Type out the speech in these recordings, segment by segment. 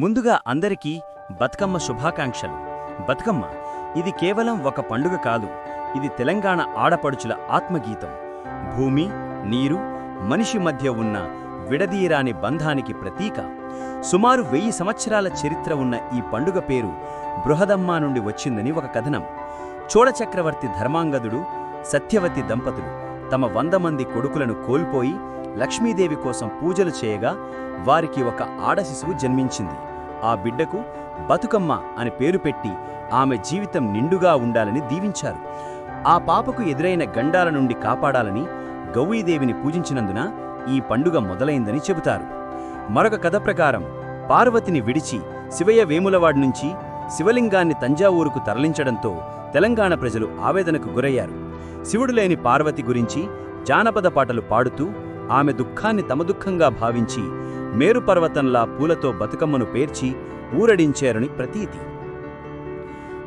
ముందుగా అందరికీ బతుకమ్మ శుభాకాంక్షలు. బతుకమ్మ ఇది కేవలం ఒక పండుగ కాదు ఇది తెలంగాణ ఆడపడుచుల ఆత్మగీతం. భూమి నీరు మనిషి మధ్య ఉన్న విడదీయరాని బంధానికి ప్రతీక. సుమారు వెయ్యి సంవత్సరాల చరిత్ర ఉన్న ఈ పండుగ పేరు బృహదమ్మ నుండి వచ్చిందని ఒక కథనం. చోడచక్రవర్తి ధర్మాంగదుడు సత్యవతి దంపతులు తమ వంద మంది కొడుకులను కోల్పోయి లక్ష్మీదేవి కోసం పూజలు చేయగా వారికి ఒక ఆడశిశువు జన్మించింది. ఆ బిడ్డకు బతుకమ్మ అని పేరు పెట్టి ఆమె జీవితం నిండుగా ఉండాలని దీవించారు. ఆ పాపకు ఎదురైన గండాల నుండి కాపాడాలని గౌరీదేవిని పూజించినందున ఈ పండుగ మొదలైందని చెబుతారు. మరొక కథ ప్రకారం పార్వతిని విడిచి శివయ్య వేములవాడి నుంచి శివలింగాన్ని తంజావూరుకు తరలించడంతో తెలంగాణ ప్రజలు ఆవేదనకు గురయ్యారు. శివుడు లేని పార్వతి గురించి జానపద పాటలు పాడుతూ ఆమె దుఃఖాన్ని తమ దుఃఖంగా భావించి మేరుపర్వతంలా పూలతో బతుకమ్మను పేర్చి ఊరడించారని ప్రతీతి.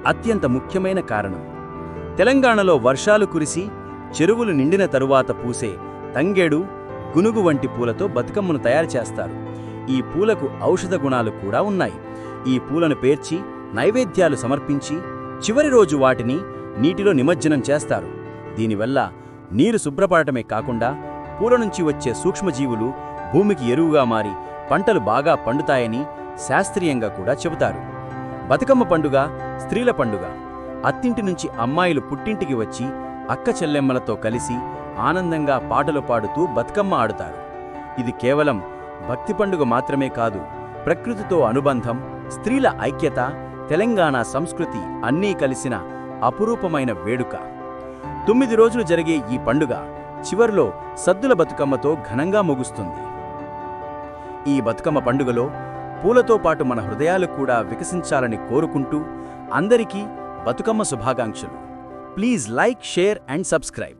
అత్యంత ముఖ్యమైన కారణం. తెలంగాణలో వర్షాలు కురిసి చెరువులు నిండిన తరువాత పూసే తంగేడు గునుగు వంటి పూలతో బతుకమ్మను తయారు చేస్తారు. ఈ పూలకు ఔషధ గుణాలు కూడా ఉన్నాయి. ఈ పూలను పేర్చి నైవేద్యాలు సమర్పించి చివరి రోజు వాటిని నీటిలో నిమజ్జనం చేస్తారు. దీనివల్ల నీరు శుభ్రపడటమే కాకుండా పూల నుంచి వచ్చే సూక్ష్మజీవులు భూమికి ఎరువుగా మారి పంటలు బాగా పండుతాయని శాస్త్రీయంగా కూడా చెబుతారు. బతుకమ్మ పండుగ స్త్రీల పండుగ. అత్తింటి నుంచి అమ్మాయిలు పుట్టింటికి వచ్చి అక్క చెల్లెమ్మలతో కలిసి ఆనందంగా పాటలు పాడుతూ బతుకమ్మ ఆడుతారు. ఇది కేవలం భక్తి పండుగ మాత్రమే కాదు ప్రకృతితో అనుబంధం స్త్రీల ఐక్యత తెలంగాణ సంస్కృతి అన్నీ కలిసిన అపురూపమైన వేడుక. తొమ్మిది రోజులు జరిగే ఈ పండుగ చివర్లో సద్దుల బతుకమ్మతో ఘనంగా ముగుస్తుంది. ఈ బతుకమ్మ పండుగలో పూలతో పాటు మన హృదయాలు కూడా వికసించాలని కోరుకుంటూ అందరికీ బతుకమ్మ శుభాకాంక్షలు. Please like share and subscribe.